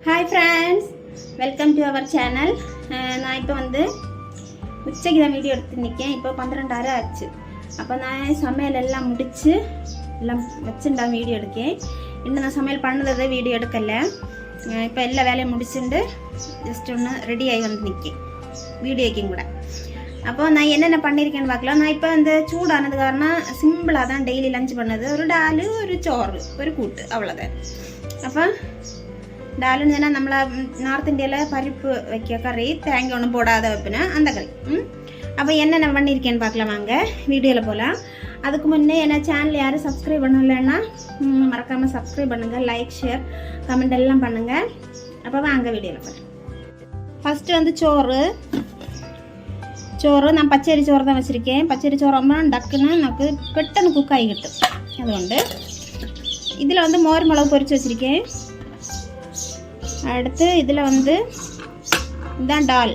Hi friends welcome to our channel நான் இப்போ வந்து உச்சைக்கு தான் வீடியோ எடுத்து நிற்கேன் இப்போ பன்னிரெண்டாயிரம் ஆச்சு. அப்போ நான் சமையல் எல்லாம் முடித்து எல்லாம் வச்சுட்டா வீடியோ எடுக்கேன். இன்னும் நான் சமையல் பண்ணதை வீடியோ எடுக்கலை. இப்போ எல்லா வேலையும் முடிச்சுட்டு ஜஸ்ட் ஒன்று ரெடி ஆகி வந்து நிற்கேன் வீடியோக்கும் கூட. அப்போது நான் என்னென்ன பண்ணியிருக்கேன்னு பார்க்கலாம். நான் இப்போ அந்த சூடானது காரணம் சிம்பிளாக தான் டெய்லி லஞ்ச் பண்ணது. ஒரு டாலு ஒரு சோறு ஒரு கூட்டு. அவ்வளோதான் அப்போ டாலுன்னு சொன்னால் நம்மளை நார்த் இந்தியாவில் பருப்பு வைக்க கறி தேங்காய் ஒன்றும் போடாத வைப்பின அந்த கறி ம் அப்போ என்னென்ன பண்ணியிருக்கேன்னு பார்க்கலாம் வாங்க வீடியோவில் போகலாம் அதுக்கு முன்னே என்ன சேனல் யாரும் சப்ஸ்கிரைப் பண்ணலைன்னா ம், மறக்காம சப்ஸ்கிரைப் பண்ணுங்கள் லைக் ஷேர் கமெண்ட் எல்லாம் பண்ணுங்கள் அப்போ வாங்க வீடியோவில் போகலாம் ஃபஸ்ட்டு வந்து சோறு ചോറ് ഞാൻ പച്ചരി ചോറ് தான் வச்சுருக்கேன் பச்சரி ചോറാകുമ്പോൾ டக்குன்னு எனக்கு പെട്ടെന്ന് കുക്കായി കിട്ടും അതുകൊണ്ട് இதில் வந்து மோர் மிளகு பொரிச்சு வச்சுருக்கேன் அடுத்து இதில் வந்து இதான் டால்.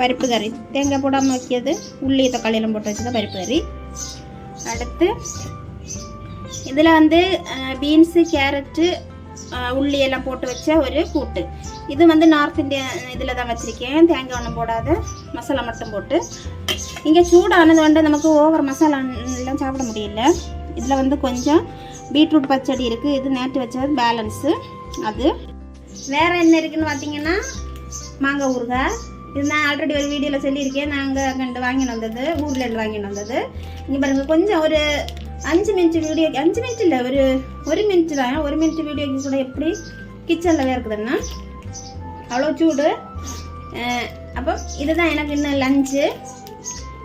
பருப்பு கறி. தேங்காய் போடாமல் வைக்கிறது. உள்ளி தக்காளியெல்லாம் போட்டு வச்சுதான் பருப்பு கறி. அடுத்து இதில் வந்து பீன்ஸு கேரட்டு உள்ளி எல்லாம் போட்டு வச்ச ஒரு கூட்டு. இது வந்து நார்த் இந்தியா இதில் தான் வச்சுருக்கேன். தேங்காய் ஒன்றும் போடாத. மசாலா மட்டும் போட்டு. இங்கே சூடானது வந்து நமக்கு ஓவர் மசாலா எல்லாம் சாப்பிட முடியல. இதில் வந்து கொஞ்சம் பீட்ரூட் பச்சடி இருக்குது இது நேற்று வச்சது பேலன்ஸு அது. வேறு என்ன இருக்குன்னு பார்த்தீங்கன்னா மாங்காய் ஊறுகாய். இது நான் ஆல்ரெடி ஒரு வீடியோவில் சொல்லியிருக்கேன். நாங்கள் கண்டு வாங்கிட்டு வந்தது. ஊரில் இருந்து வாங்கிட்டு வந்தது. இங்கே பாருங்கள் கொஞ்சம் ஒரு அஞ்சு மினிட் வீடியோ அஞ்சு மினிட் இல்லை ஒரு ஒரு மினிட் தான். ஒரு மினிட் வீடியோக்கு கூட எப்படி கிச்சனில் இருக்குதுன்னா அவ்வளோ சூடு. அப்போ இதுதான் எனக்கு இன்னும் லஞ்சு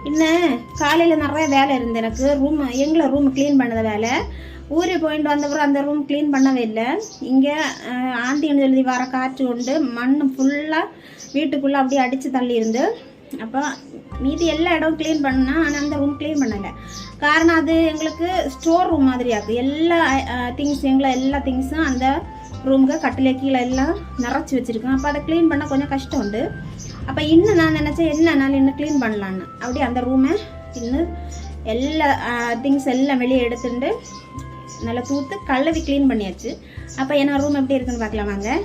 இன்னும் காலையில் நிறைய வேலை இருந்தது எனக்கு. ரூம் எங்களை ரூம் க்ளீன் பண்ணத வேலை. ஊரில் போயிட்டு வந்தப்பறம் அந்த ரூம் க்ளீன் பண்ணவே இல்லை. இங்கே ஆந்தின்னு எழுதி வர காற்று கொண்டு மண் ஃபுல்லாக வீட்டுக்குள்ளே அப்படியே அடித்து தள்ளியிருந்து. அப்போ மீதி எல்லா இடம் க்ளீன் பண்ணால் ஆனால் அந்த ரூம் க்ளீன் பண்ணலை. காரணம் அது எங்களுக்கு ஸ்டோர் ரூம் மாதிரியாக்கு எல்லா திங்ஸ் எங்களை எல்லா திங்ஸும் அந்த ரூமுக்கு கட்டில கீழே எல்லாம் நிறச்சி வச்சுருக்கேன் அப்போ அதை க்ளீன் பண்ண கொஞ்சம் கஷ்டம் உண்டு. அப்போ இன்னும் நான் நினச்சேன் என்ன நாள் இன்னும் க்ளீன் பண்ணலான்னு அப்படியே அந்த ரூமை இன்னும் எல்லா திங்ஸ் எல்லாம் வெளியே எடுத்துட்டு நல்லா தூத்து கழுவி க்ளீன் பண்ணியாச்சு. அப்போ என்ன ரூம் எப்படி இருக்குன்னு பார்க்கலாம் வாங்க.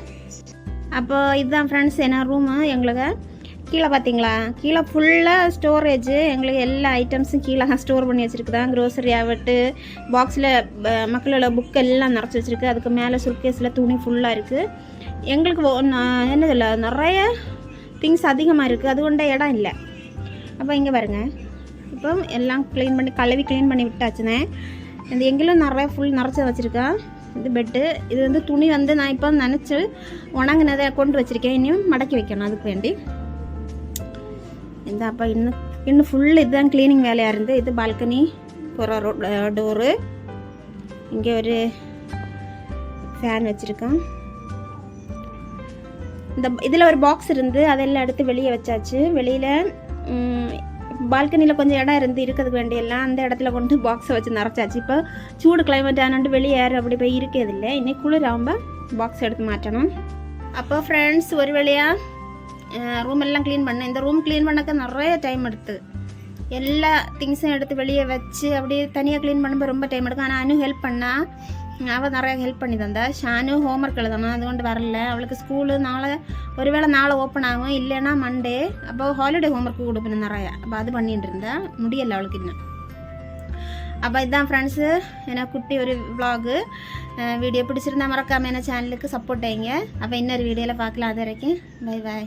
அப்போ இதுதான் ஃப்ரெண்ட்ஸ் என்ன ரூமு எங்களுக்கு கீழே பார்த்தீங்களா? கீழே ஃபுல்லாக ஸ்டோரேஜ் எங்களுக்கு எல்லா ஐட்டம்ஸும் கீழே தான் ஸ்டோர் பண்ணி வச்சுருக்குதான் க்ரோசரி ஆகட்டு பாக்ஸில் மக்களோட புக் எல்லாம் நிறச்சி வச்சுருக்கு. அதுக்கு மேலே சுர்கேஸில் துணி ஃபுல்லாக இருக்குது எங்களுக்கு ஒ- ந- என்னதில்ல நிறைய திங்ஸ் அதிகமாக இருக்குது அது கொண்ட இடம் இல்லை. அப்போ இங்கே பாருங்க. இப்போ எல்லாம் க்ளீன் பண்ணி கழுவி க்ளீன் பண்ணி விட்டாச்சுனே. இந்த எங்கிலும் நிறையா ஃபுல் நிறச்சி வச்சுருக்கேன் இது பெட்டு இது வந்து துணி வந்து நான் இப்போ நினச்சி உணங்கினதை கொண்டு வச்சுருக்கேன். இனியும் மடக்கி வைக்கணும். அதுக்கு வேண்டி. இந்த அப்போ இன்னும் இன்னும் ஃபுல் இதுதான் க்ளீனிங் வேலையாக இருந்து. இது பால்கனி போகிற டோரு இங்கே ஒரு ஃபேன் வச்சுருக்கேன் இந்த இதில் ஒரு பாக்ஸ் இருந்து அதெல்லாம் எடுத்து வெளியே வச்சாச்சு. வெளியில் பால்கனியில் கொஞ்சம் இடம் இருந்து இருக்கிறதுக்கு வேண்டியெல்லாம் அந்த இடத்துல கொண்டு பாக்ஸை வச்சு நிறச்சாச்சு இப்போ சூடு கிளைமேட் ஆனாண்டு வெளியே ஏர் அப்படி போய் இருக்கிறதில்ல. இன்னைக்கு குளிராகும்ப பாக்ஸ் எடுத்து மாற்றணும். அப்போ ஃப்ரெண்ட்ஸ் ஒரு வழியாக ரூம் எல்லாம் க்ளீன் பண்ணேன் இந்த ரூம் க்ளீன் பண்ணக்க நிறைய டைம் எடுத்து. எல்லா திங்ஸும் எடுத்து வெளியே வச்சு அப்படியே தனியாக க்ளீன் பண்ணும்போது ரொம்ப டைம் எடுக்கும். ஆனால் அனு ஹெல்ப் பண்ணால் அவள் நிறையா ஹெல்ப் பண்ணி தந்தா ஷானு ஹோம்ஒர்க் எழுதணும் அதுകൊണ്ട് வரல അവൾക്ക് സ്കൂൾ നാളെ ഒരു വേള നാളെ ഓപ്പൺ ആകും ഇല്ലണാ മൺഡേ അപ്പോൾ ഹോളിഡേ ഹോംവർക്ക് കൊടുക്കണം നിറയെ അപ്പോൾ അത് പണിയിട്ട് ഇരുന്നാ മുടിയല്ല അവൾക്ക് ഇന്ന അപ്പോൾ ഇതാണ് ഫ്രണ്ട്സ് എന്നെ കുട്ടി ഒരു വ്ളോഗ് വീഡിയോ പിടിച്ചിരുന്നാൽ മറക്കാമ എന്നെ ചാനലിലേക്ക് സപ്പോർട്ട് ചെയ്യുക അപ്പോൾ ഇന്നൊരു വീഡിയോയിൽ പാക്കില്ല അത് വരയ്ക്കും ബൈ ബൈ